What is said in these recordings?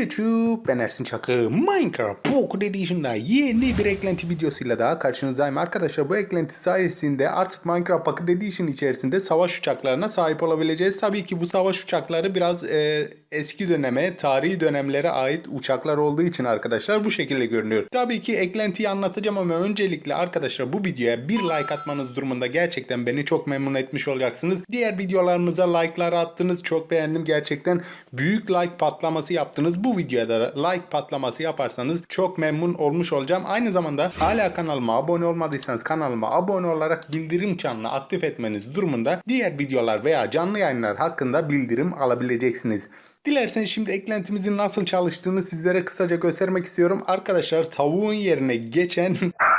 YouTube ben Ersin Çakı. Minecraft Pocket Edition'da yeni bir eklenti videosuyla daha karşınızdayım. Arkadaşlar bu eklenti sayesinde artık Minecraft Pocket Edition içerisinde savaş uçaklarına sahip olabileceğiz. Tabii ki bu savaş uçakları biraz e, eski döneme tarihi dönemlere ait uçaklar olduğu için arkadaşlar bu şekilde görünüyor. Tabii ki eklentiyi anlatacağım ama öncelikle arkadaşlar bu videoya bir like atmanız durumunda gerçekten beni çok memnun etmiş olacaksınız. Diğer videolarımıza like'lar attınız çok beğendim. Gerçekten büyük like patlaması yaptınız. Bu videoda da like patlaması yaparsanız çok memnun olmuş olacağım. Aynı zamanda hala kanalıma abone olmadıysanız kanalıma abone olarak bildirim çanını aktif etmeniz durumunda diğer videolar veya canlı yayınlar hakkında bildirim alabileceksiniz. Dilerseniz şimdi eklentimizin nasıl çalıştığını sizlere kısaca göstermek istiyorum. Arkadaşlar tavuğun yerine geçen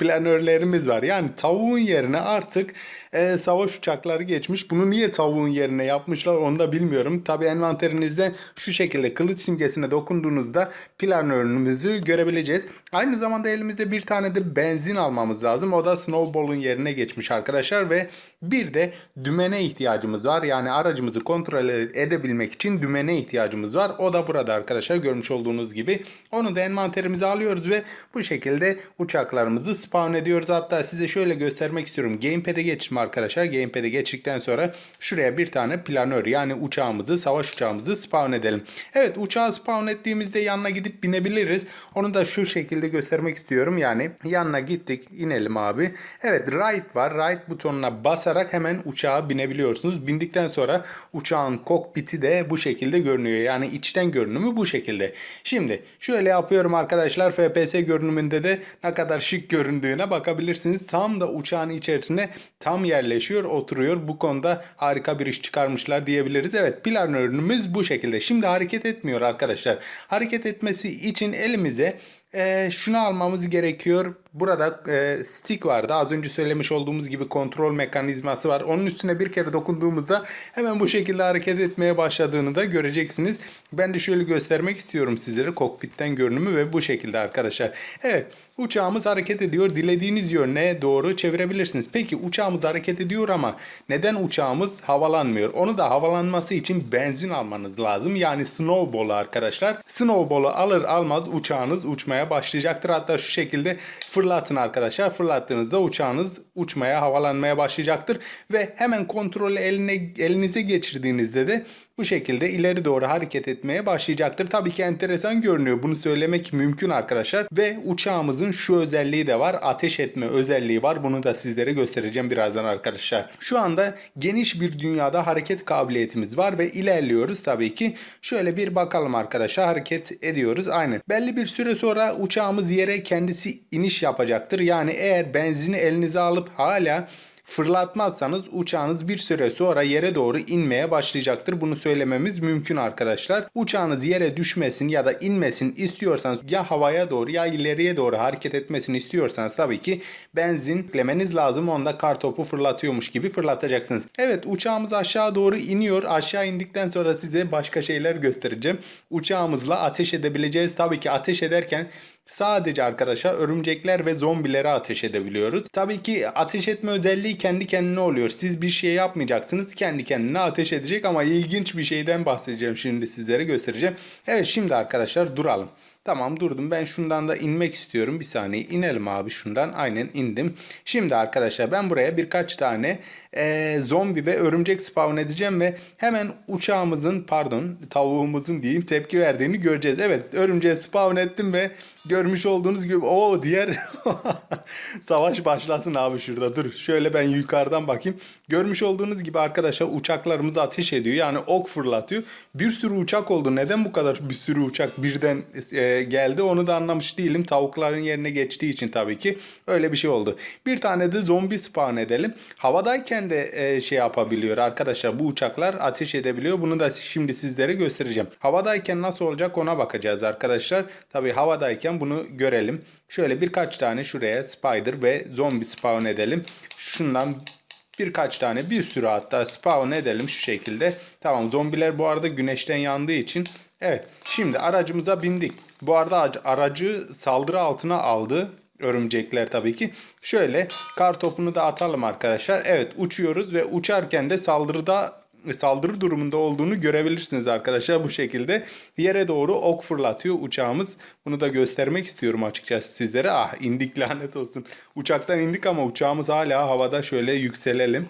planörlerimiz var. Yani tavuğun yerine artık e, savaş uçakları geçmiş. Bunu niye tavuğun yerine yapmışlar onu da bilmiyorum. Tabi envanterinizde şu şekilde kılıç simgesine dokunduğunuzda planörümüzü görebileceğiz. Aynı zamanda elimizde bir tane de benzin almamız lazım. O da Snowball'un yerine geçmiş arkadaşlar ve bir de dümene ihtiyacımız var. Yani aracımızı kontrol edebilmek için dümene ihtiyacımız var. O da burada arkadaşlar görmüş olduğunuz gibi. Onu da envanterimize alıyoruz ve bu şekilde uçaklarımızı spawn ediyoruz. Hatta size şöyle göstermek istiyorum. Gamepad'e geçtim arkadaşlar. Gamepad'e geçtikten sonra şuraya bir tane planör yani uçağımızı, savaş uçağımızı spawn edelim. Evet uçağı spawn ettiğimizde yanına gidip binebiliriz. Onu da şu şekilde göstermek istiyorum. Yani yanına gittik inelim abi. Evet right var. Right butonuna basarak hemen uçağa binebiliyorsunuz. Bindikten sonra uçağın kokpiti de bu şekilde görünüyor. Yani içten görünümü bu şekilde. Şimdi şöyle yapıyorum arkadaşlar. FPS görünümünde de ne kadar şık göründüğüne bakabilirsiniz. Tam da uçağın içerisine tam yerleşiyor, oturuyor. Bu konuda harika bir iş çıkarmışlar diyebiliriz. Evet planörümüz bu şekilde. Şimdi hareket etmiyor arkadaşlar. Hareket etmesi için elimize e, şunu almamız gerekiyor. Burada e, stick vardı. Az önce söylemiş olduğumuz gibi kontrol mekanizması var. Onun üstüne bir kere dokunduğumuzda hemen bu şekilde hareket etmeye başladığını da göreceksiniz. Ben de şöyle göstermek istiyorum sizlere kokpitten görünümü ve bu şekilde arkadaşlar. Evet uçağımız hareket ediyor. Dilediğiniz yöne doğru çevirebilirsiniz. Peki uçağımız hareket ediyor ama neden uçağımız havalanmıyor? Onu da havalanması için benzin almanız lazım. Yani snowball'u arkadaşlar. Snowball'u alır almaz uçağınız uçmaya başlayacaktır. Hatta şu şekilde fırlatın arkadaşlar. Fırlattığınızda uçağınız uçmaya, havalanmaya başlayacaktır. Ve hemen kontrolü eline, elinize geçirdiğinizde de bu şekilde ileri doğru hareket etmeye başlayacaktır. Tabii ki enteresan görünüyor. Bunu söylemek mümkün arkadaşlar. Ve uçağımızın şu özelliği de var. Ateş etme özelliği var. Bunu da sizlere göstereceğim birazdan arkadaşlar. Şu anda geniş bir dünyada hareket kabiliyetimiz var ve ilerliyoruz tabii ki. Şöyle bir bakalım arkadaşlar. Hareket ediyoruz. Aynen. Belli bir süre sonra uçağımız yere kendisi iniş yapacaktır. Yani eğer benzini elinize alıp hala fırlatmazsanız uçağınız bir süre sonra yere doğru inmeye başlayacaktır. Bunu söylememiz mümkün arkadaşlar. Uçağınız yere düşmesin ya da inmesin istiyorsanız ya havaya doğru ya ileriye doğru hareket etmesini istiyorsanız tabii ki benzin eklemeniz lazım. Onda kar topu fırlatıyormuş gibi fırlatacaksınız. Evet uçağımız aşağı doğru iniyor. Aşağı indikten sonra size başka şeyler göstereceğim. Uçağımızla ateş edebileceğiz. Tabii ki ateş ederken Sadece arkadaşlar örümcekler ve zombilere ateş edebiliyoruz. Tabii ki ateş etme özelliği kendi kendine oluyor. Siz bir şey yapmayacaksınız kendi kendine ateş edecek ama ilginç bir şeyden bahsedeceğim şimdi sizlere göstereceğim. Evet şimdi arkadaşlar duralım. Tamam durdum. Ben şundan da inmek istiyorum. Bir saniye inelim abi şundan. Aynen indim. Şimdi arkadaşlar ben buraya birkaç tane e, zombi ve örümcek spawn edeceğim ve hemen uçağımızın pardon tavuğumuzun diyeyim tepki verdiğini göreceğiz. Evet örümceği spawn ettim ve görmüş olduğunuz gibi o diğer savaş başlasın abi şurada dur. Şöyle ben yukarıdan bakayım. Görmüş olduğunuz gibi arkadaşlar uçaklarımız ateş ediyor. Yani ok fırlatıyor. Bir sürü uçak oldu. Neden bu kadar bir sürü uçak birden e, geldi onu da anlamış değilim. Tavukların yerine geçtiği için tabii ki öyle bir şey oldu. Bir tane de zombi spawn edelim. Havadayken de e, şey yapabiliyor arkadaşlar. Bu uçaklar ateş edebiliyor. Bunu da şimdi sizlere göstereceğim. Havadayken nasıl olacak ona bakacağız arkadaşlar. Tabii havadayken bunu görelim. Şöyle birkaç tane şuraya spider ve zombi spawn edelim. Şundan birkaç tane bir sürü hatta spawn edelim şu şekilde. Tamam zombiler bu arada güneşten yandığı için. Evet şimdi aracımıza bindik. Bu arada aracı saldırı altına aldı. örümcekler tabii ki. Şöyle kar topunu da atalım arkadaşlar. Evet uçuyoruz ve uçarken de saldırıda saldırı durumunda olduğunu görebilirsiniz arkadaşlar bu şekilde. Yere doğru ok fırlatıyor uçağımız. Bunu da göstermek istiyorum açıkçası sizlere. Ah indik lanet olsun. Uçaktan indik ama uçağımız hala havada şöyle yükselelim.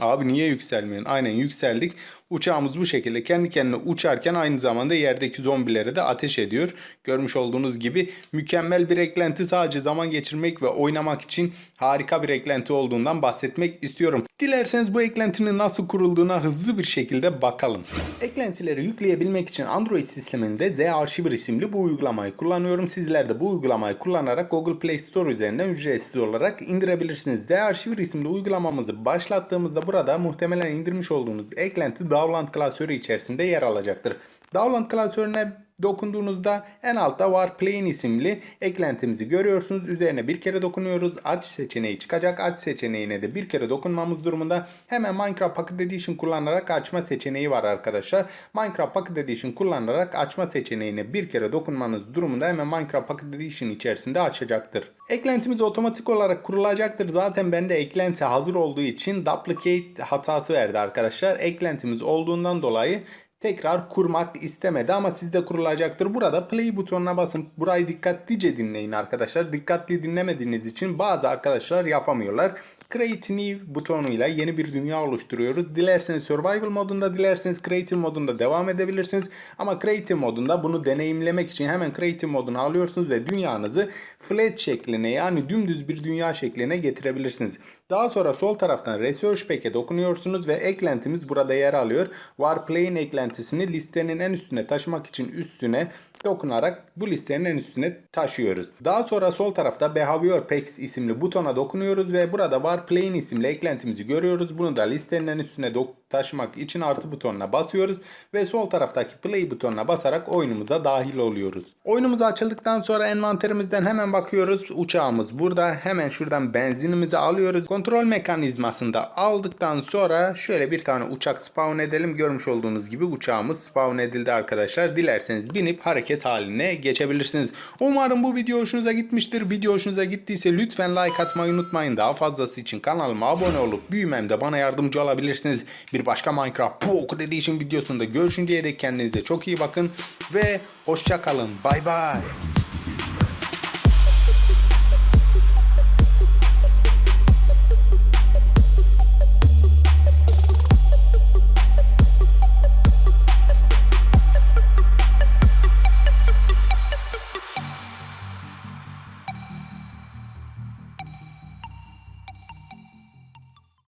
Abi niye yükselmiyorsun? Aynen yükseldik. Uçağımız bu şekilde kendi kendine uçarken aynı zamanda yerdeki zombilere de ateş ediyor. Görmüş olduğunuz gibi mükemmel bir eklenti sadece zaman geçirmek ve oynamak için harika bir eklenti olduğundan bahsetmek istiyorum. Dilerseniz bu eklentinin nasıl kurulduğuna hızlı bir şekilde bakalım. Eklentileri yükleyebilmek için Android sisteminde Z Archiver isimli bu uygulamayı kullanıyorum. Sizler de bu uygulamayı kullanarak Google Play Store üzerinden ücretsiz olarak indirebilirsiniz. Z Archiver isimli uygulamamızı başlattığımızda burada muhtemelen indirmiş olduğunuz eklenti Dowland klasörü içerisinde yer alacaktır. Dowland klasörüne dokunduğunuzda en altta var Plain isimli eklentimizi görüyorsunuz. Üzerine bir kere dokunuyoruz. Aç seçeneği çıkacak. Aç seçeneğine de bir kere dokunmamız durumunda hemen Minecraft Pocket Edition kullanarak açma seçeneği var arkadaşlar. Minecraft Pocket Edition kullanarak açma seçeneğine bir kere dokunmanız durumunda hemen Minecraft Pocket Edition içerisinde açacaktır. Eklentimiz otomatik olarak kurulacaktır. Zaten bende eklenti hazır olduğu için duplicate hatası verdi arkadaşlar. Eklentimiz olduğundan dolayı tekrar kurmak istemedi ama sizde kurulacaktır. Burada play butonuna basın. Burayı dikkatlice dinleyin arkadaşlar. Dikkatli dinlemediğiniz için bazı arkadaşlar yapamıyorlar. Create New butonuyla yeni bir dünya oluşturuyoruz. Dilerseniz Survival modunda, dilerseniz Creative modunda devam edebilirsiniz. Ama Creative modunda bunu deneyimlemek için hemen Creative modunu alıyorsunuz ve dünyanızı flat şekline yani dümdüz bir dünya şekline getirebilirsiniz. Daha sonra sol taraftan Research Pack'e dokunuyorsunuz ve eklentimiz burada yer alıyor. Warplane eklentisini listenin en üstüne taşımak için üstüne dokunarak bu listenin en üstüne taşıyoruz. Daha sonra sol tarafta Behavior Packs isimli butona dokunuyoruz ve burada Warplane isimli eklentimizi görüyoruz. Bunu da listenin en üstüne taşımak için artı butonuna basıyoruz ve sol taraftaki play butonuna basarak oyunumuza dahil oluyoruz. Oyunumuz açıldıktan sonra envanterimizden hemen bakıyoruz. Uçağımız burada. Hemen şuradan benzinimizi alıyoruz. Kontrol mekanizmasında aldıktan sonra şöyle bir tane uçak spawn edelim. Görmüş olduğunuz gibi uçağımız spawn edildi arkadaşlar. Dilerseniz binip hareket haline geçebilirsiniz. Umarım bu video hoşunuza gitmiştir. Video hoşunuza gittiyse lütfen like atmayı unutmayın. Daha fazlası için kanalıma abone olup büyümemde bana yardımcı olabilirsiniz. Bir başka Minecraft Pocket Edition videosunda görüşünceye dek kendinize çok iyi bakın ve hoşça kalın. Bay bay.